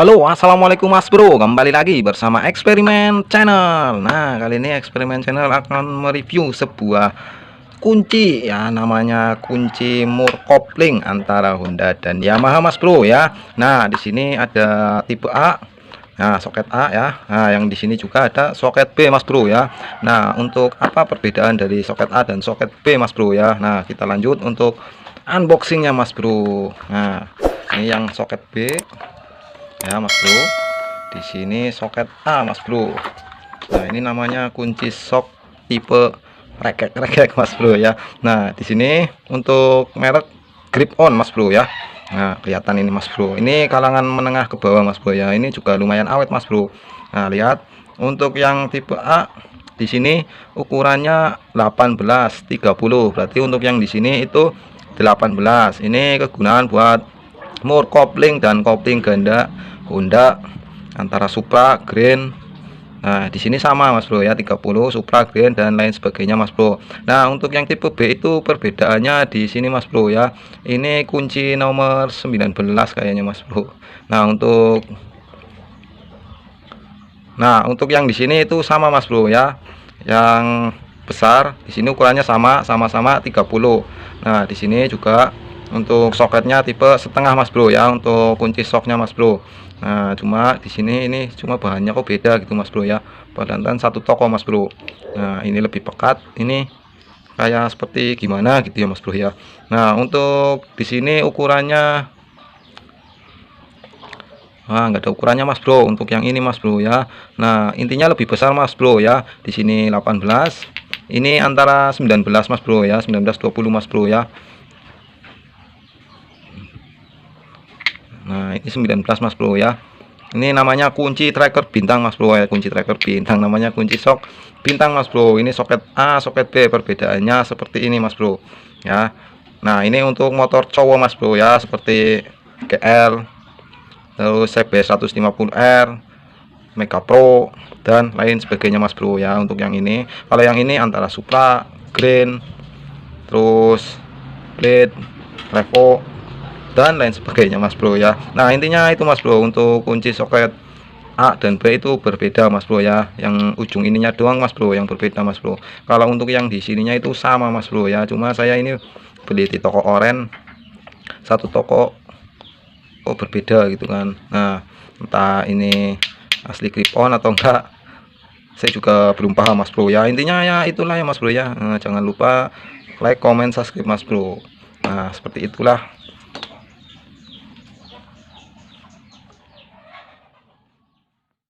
Halo assalamualaikum mas bro. Kembali lagi bersama eksperimen channel. Nah kali ini eksperimen channel akan mereview sebuah kunci ya namanya kunci mur kopling antara Honda dan Yamaha mas bro ya. Nah di sini ada tipe A Nah soket A ya. Nah yang di sini juga ada soket B mas bro ya. Nah untuk apa perbedaan dari soket A dan soket B mas bro ya? Nah kita lanjut untuk unboxingnya mas bro. Nah ini yang soket B ya mas bro. Di sini soket A mas bro. Nah ini namanya kunci sok tipe rekek-rekek mas bro ya. Nah di sini untuk merek grip on mas bro ya. Nah kelihatan ini mas bro. Ini kalangan menengah ke bawah mas bro ya. Ini juga lumayan awet mas bro. Nah lihat. Untuk yang tipe A di sini ukurannya 18 30 berarti untuk yang di sini itu 18 ini kegunaan buat mur kopling dan kopling ganda Honda antara Supra, Grand. Nah, di sini sama Mas Bro ya, 30 Supra, Grand dan lain sebagainya Mas Bro. Nah, untuk yang tipe B itu perbedaannya di sini Mas Bro ya. Ini kunci nomor 19 kayaknya Mas Bro. Nah, untuk Nah, untuk yang di sini itu sama Mas Bro ya. Yang besar di sini ukurannya sama, sama-sama 30. Nah, di sini juga untuk soketnya tipe setengah Mas Bro ya untuk kunci soknya Mas Bro Nah cuma di sini ini cuma bahannya kok beda gitu Mas Bro ya Padahal satu toko Mas Bro Nah ini lebih pekat ini kayak seperti gimana gitu ya Mas Bro ya Nah untuk di sini ukurannya Nah, nggak ada ukurannya Mas Bro untuk yang ini Mas Bro ya. Nah, intinya lebih besar Mas Bro ya. Di sini 18. Ini antara 19 Mas Bro ya, 19 20 Mas Bro ya. Nah ini 19 mas bro ya. Ini namanya kunci tracker bintang mas bro ya Kunci tracker bintang. Namanya kunci sok bintang mas bro. Ini soket A soket B perbedaannya seperti ini mas bro ya. Nah ini untuk motor cowok mas bro ya Seperti GL Terus CB 150R Mega Pro dan lain sebagainya mas bro ya untuk yang ini. Kalau yang ini antara Supra Green terus Blade Revo dan lain sebagainya mas bro ya. Nah intinya itu mas bro untuk kunci soket A dan B itu berbeda mas bro ya. Yang ujung ininya doang mas bro yang berbeda mas bro. Kalau untuk yang di sininya itu sama mas bro ya. Cuma saya ini beli di toko oren. Satu toko oh berbeda gitu kan. Nah entah ini asli clip atau enggak saya juga belum paham mas bro ya. Intinya ya itulah ya mas bro ya. Nah, jangan lupa like comment subscribe mas bro. Nah seperti itulah